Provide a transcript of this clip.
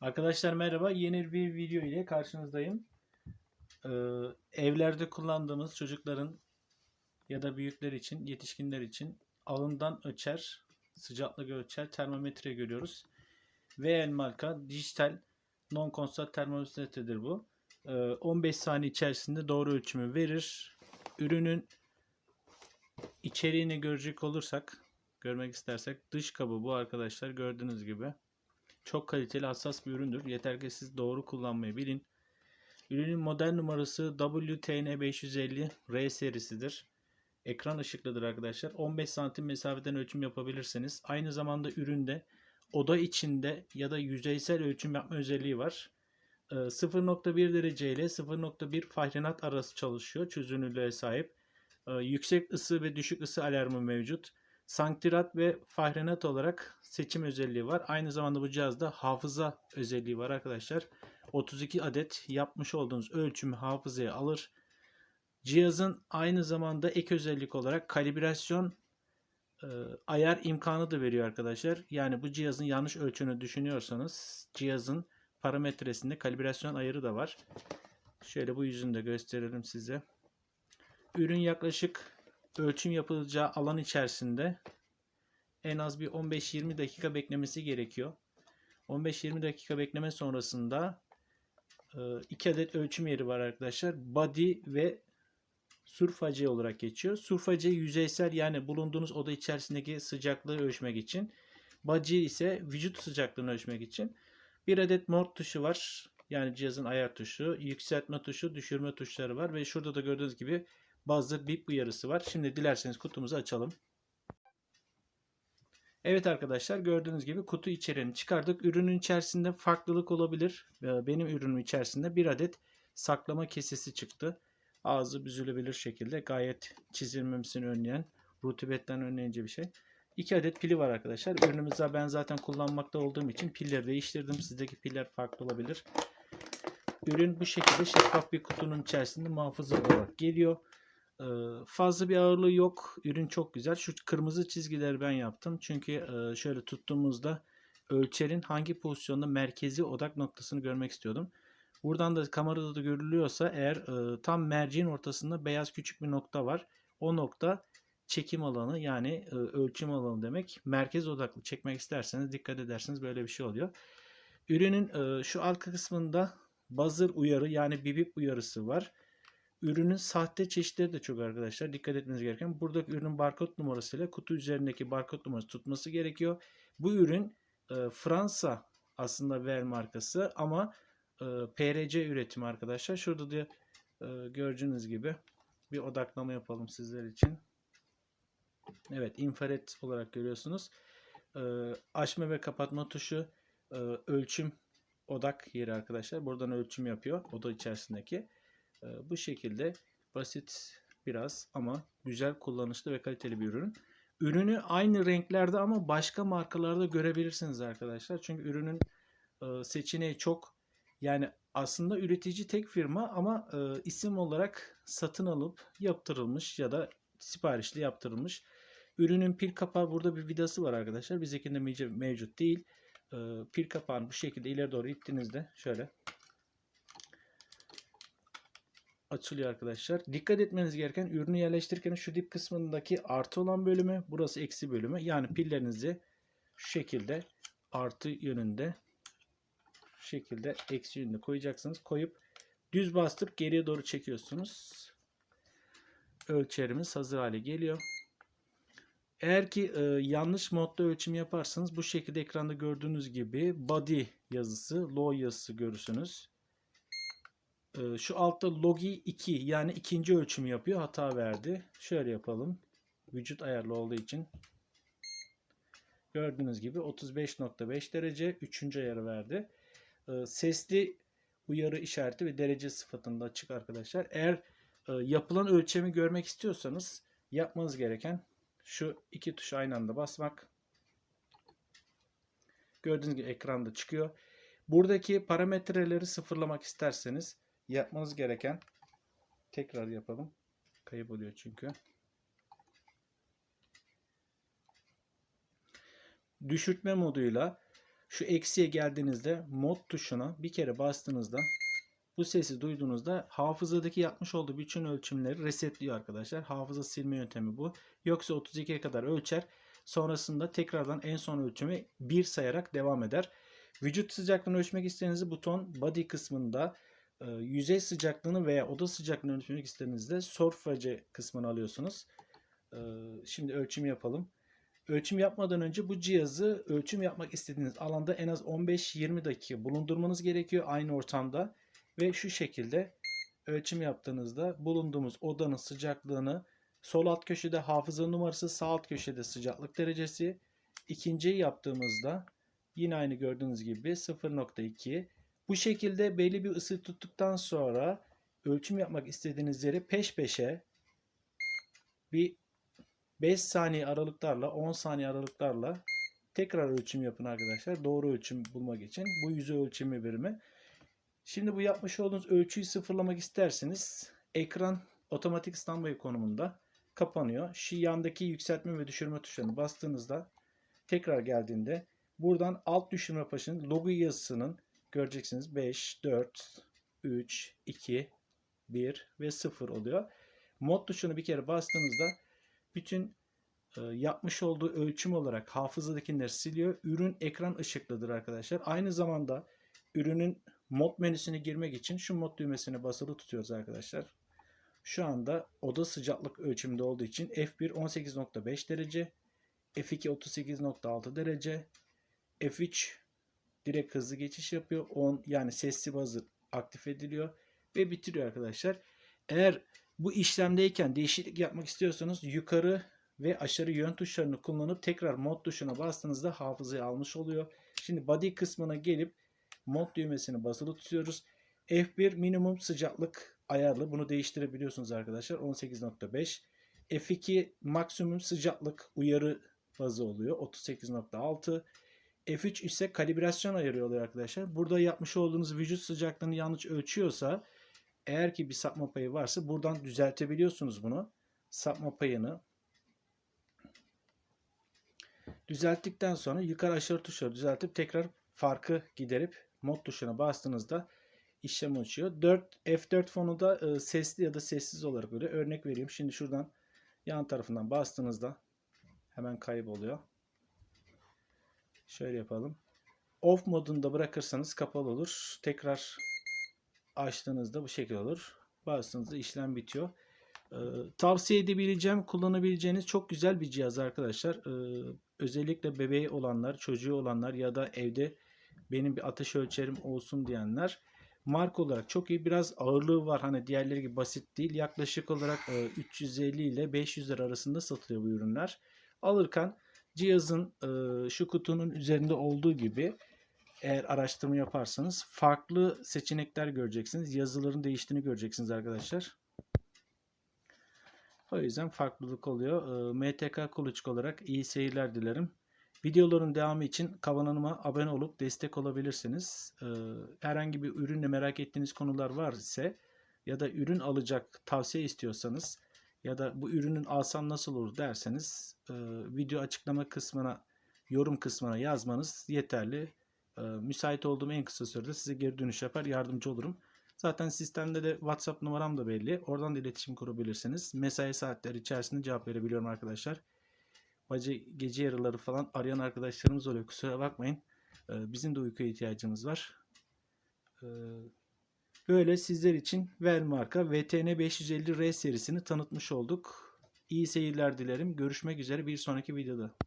Arkadaşlar merhaba. Yeni bir video ile karşınızdayım. Ee, evlerde kullandığımız çocukların ya da büyükler için, yetişkinler için alından ölçer, sıcaklık ölçer termometre görüyoruz. VL marka dijital non-constant termometredir bu. Ee, 15 saniye içerisinde doğru ölçümü verir. Ürünün içeriğini görecek olursak, görmek istersek dış kabı bu arkadaşlar gördüğünüz gibi. Çok kaliteli hassas bir üründür. Yeter ki siz doğru kullanmayı bilin. Ürünün model numarası WTN550 R serisidir. Ekran ışıklıdır arkadaşlar. 15 santim mesafeden ölçüm yapabilirsiniz. Aynı zamanda üründe oda içinde ya da yüzeysel ölçüm yapma özelliği var. Ee, 0.1 derece ile 0.1 Fahrenheit arası çalışıyor. Çözünürlüğe sahip. Ee, Yüksek ısı ve düşük ısı alarmı mevcut. Santigrat ve Fahrenheit olarak seçim özelliği var. Aynı zamanda bu cihazda hafıza özelliği var arkadaşlar. 32 adet yapmış olduğunuz ölçümü hafızaya alır. Cihazın aynı zamanda ek özellik olarak kalibrasyon e, ayar imkanı da veriyor arkadaşlar. Yani bu cihazın yanlış ölçünü düşünüyorsanız cihazın parametresinde kalibrasyon ayarı da var. Şöyle bu yüzünü de gösterelim size. Ürün yaklaşık ölçüm yapılacağı alan içerisinde en az bir 15-20 dakika beklemesi gerekiyor. 15-20 dakika bekleme sonrasında 2 adet ölçüm yeri var arkadaşlar. Body ve surface olarak geçiyor. Surface yüzeysel yani bulunduğunuz oda içerisindeki sıcaklığı ölçmek için. Body ise vücut sıcaklığını ölçmek için. Bir adet mode tuşu var. Yani cihazın ayar tuşu, yükseltme tuşu, düşürme tuşları var ve şurada da gördüğünüz gibi bazı bip uyarısı var. Şimdi dilerseniz kutumuzu açalım. Evet arkadaşlar gördüğünüz gibi kutu içeriğini çıkardık. Ürünün içerisinde farklılık olabilir. Ee, Benim ürünüm içerisinde bir adet saklama kesesi çıktı. Ağzı büzülebilir şekilde gayet çizilmemesini önleyen, rutubetten önleyici bir şey. İki adet pili var arkadaşlar. Ürünümüzde ben zaten kullanmakta olduğum için pilleri değiştirdim. Sizdeki piller farklı olabilir. Ürün bu şekilde şeffaf bir kutunun içerisinde muhafaza olarak geliyor. Fazla bir ağırlığı yok. Ürün çok güzel. Şu kırmızı çizgileri ben yaptım. Çünkü şöyle tuttuğumuzda ölçerin hangi pozisyonda merkezi odak noktasını görmek istiyordum. Buradan da kamerada da görülüyorsa eğer tam merceğin ortasında beyaz küçük bir nokta var. O nokta çekim alanı yani ölçüm alanı demek. Merkez odaklı çekmek isterseniz dikkat ederseniz böyle bir şey oluyor. Ürünün şu arka kısmında buzzer uyarı yani bip uyarısı var. Ürünün sahte çeşitleri de çok arkadaşlar. Dikkat etmeniz gereken. Burada ürünün barkod numarasıyla kutu üzerindeki barkod numarası tutması gerekiyor. Bu ürün e, Fransa aslında ver markası ama e, PRC üretimi arkadaşlar. Şurada da e, gördüğünüz gibi bir odaklama yapalım sizler için. Evet infrared olarak görüyorsunuz. E, açma ve kapatma tuşu e, ölçüm odak yeri arkadaşlar. Buradan ölçüm yapıyor oda içerisindeki. E, bu şekilde basit biraz ama güzel kullanışlı ve kaliteli bir ürün. Ürünü aynı renklerde ama başka markalarda görebilirsiniz arkadaşlar. Çünkü ürünün e, seçeneği çok. Yani aslında üretici tek firma ama e, isim olarak satın alıp yaptırılmış ya da siparişli yaptırılmış. Ürünün pil kapağı burada bir vidası var arkadaşlar. Bizdekinde mevcut- mevcut değil. E, pil kapağını bu şekilde ileri doğru ittiğinizde şöyle açılıyor arkadaşlar. Dikkat etmeniz gereken ürünü yerleştirirken şu dip kısmındaki artı olan bölümü, burası eksi bölümü. Yani pillerinizi şu şekilde artı yönünde şu şekilde eksi yönünde koyacaksınız. Koyup düz bastırıp geriye doğru çekiyorsunuz. Ölçerimiz hazır hale geliyor. Eğer ki e, yanlış modda ölçüm yaparsanız bu şekilde ekranda gördüğünüz gibi body yazısı, low yazısı görürsünüz. Ee, Şu altta logi 2 yani ikinci ölçümü yapıyor. Hata verdi. Şöyle yapalım. Vücut ayarlı olduğu için. Gördüğünüz gibi 35.5 derece. Üçüncü ayarı verdi. Ee, Sesli uyarı işareti ve derece sıfatında açık arkadaşlar. Eğer e, yapılan ölçemi görmek istiyorsanız yapmanız gereken şu iki tuşa aynı anda basmak. Gördüğünüz gibi ekranda çıkıyor. Buradaki parametreleri sıfırlamak isterseniz yapmanız gereken tekrar yapalım. Kayboluyor çünkü. Düşürtme moduyla Şu eksiye geldiğinizde mod tuşuna bir kere bastığınızda bu sesi duyduğunuzda hafızadaki yapmış olduğu bütün ölçümleri resetliyor arkadaşlar. Hafıza silme yöntemi bu. Yoksa 32'ye kadar ölçer. Sonrasında tekrardan en son ölçümü 1 sayarak devam eder. Vücut sıcaklığını ölçmek istediğinizde buton body kısmında e, yüzey sıcaklığını veya oda sıcaklığını ölçmek istediğinizde surface kısmını alıyorsunuz. E, şimdi ölçüm yapalım. Ölçüm yapmadan önce bu cihazı ölçüm yapmak istediğiniz alanda en az 15-20 dakika bulundurmanız gerekiyor aynı ortamda. Ve şu şekilde ölçüm yaptığınızda bulunduğumuz odanın sıcaklığını sol alt köşede hafıza numarası, sağ alt köşede sıcaklık derecesi. İkinciyi yaptığımızda yine aynı gördüğünüz gibi 0.2. Bu şekilde belli bir ısı tuttuktan sonra ölçüm yapmak istediğiniz yeri peş peşe bir 5 saniye aralıklarla 10 saniye aralıklarla tekrar ölçüm yapın arkadaşlar. Doğru ölçüm bulmak için. Bu yüzey ölçümü birimi. Şimdi bu yapmış olduğunuz ölçüyü sıfırlamak isterseniz ekran otomatik standby konumunda kapanıyor. Şu yandaki yükseltme ve düşürme tuşlarını bastığınızda tekrar geldiğinde buradan alt düşürme başının logo yazısının göreceksiniz 5, 4, 3, 2, 1 ve 0 oluyor. Mod tuşunu bir kere bastığınızda bütün e, yapmış olduğu ölçüm olarak hafızadakileri siliyor. Ürün ekran ışıklıdır arkadaşlar. Aynı zamanda ürünün mod menüsüne girmek için şu mod düğmesini basılı tutuyoruz arkadaşlar. Şu anda oda sıcaklık ölçümünde olduğu için F1 18.5 derece, F2 38.6 derece, F3 direkt hızlı geçiş yapıyor. 10 yani sesli bazı aktif ediliyor ve bitiriyor arkadaşlar. Eğer bu işlemdeyken değişiklik yapmak istiyorsanız yukarı ve aşağı yön tuşlarını kullanıp tekrar mod tuşuna bastığınızda hafızayı almış oluyor. Şimdi body kısmına gelip mod düğmesini basılı tutuyoruz. F1 minimum sıcaklık ayarlı. Bunu değiştirebiliyorsunuz arkadaşlar. 18.5. F2 maksimum sıcaklık uyarı bazı oluyor. 38.6. F3 ise kalibrasyon ayarı oluyor arkadaşlar. Burada yapmış olduğunuz vücut sıcaklığını yanlış ölçüyorsa eğer ki bir sapma payı varsa buradan düzeltebiliyorsunuz bunu. Sapma payını düzelttikten sonra yukarı aşağı tuşları düzeltip tekrar farkı giderip mod tuşuna bastığınızda işlem açıyor. 4 F4 fonu da e, sesli ya da sessiz olarak böyle örnek vereyim. Şimdi şuradan yan tarafından bastığınızda hemen kayboluyor. Şöyle yapalım. Off modunda bırakırsanız kapalı olur. Tekrar açtığınızda bu şekilde olur. Bastığınızda işlem bitiyor. Ee, tavsiye edebileceğim, kullanabileceğiniz çok güzel bir cihaz arkadaşlar. Ee, özellikle bebeği olanlar, çocuğu olanlar ya da evde benim bir ateş ölçerim olsun diyenler marka olarak çok iyi. Biraz ağırlığı var. Hani diğerleri gibi basit değil. Yaklaşık olarak e, 350 ile 500 lira arasında satılıyor bu ürünler. Alırken cihazın e, şu kutunun üzerinde olduğu gibi eğer araştırma yaparsanız farklı seçenekler göreceksiniz. Yazıların değiştiğini göreceksiniz arkadaşlar. O yüzden farklılık oluyor. E, MTK Kuluçk olarak iyi seyirler dilerim. Videoların devamı için kanalıma abone olup destek olabilirsiniz. Ee, herhangi bir ürünle merak ettiğiniz konular var ise ya da ürün alacak tavsiye istiyorsanız ya da bu ürünün alsam nasıl olur derseniz e, video açıklama kısmına yorum kısmına yazmanız yeterli. E, müsait olduğum en kısa sürede size geri dönüş yapar yardımcı olurum. Zaten sistemde de WhatsApp numaram da belli. Oradan da iletişim kurabilirsiniz. Mesai saatleri içerisinde cevap verebiliyorum arkadaşlar. Gece, gece yarıları falan arayan arkadaşlarımız oluyor. Kusura bakmayın. Ee, bizim de uykuya ihtiyacımız var. Ee, böyle sizler için Vel marka VTN 550R serisini tanıtmış olduk. İyi seyirler dilerim. Görüşmek üzere bir sonraki videoda.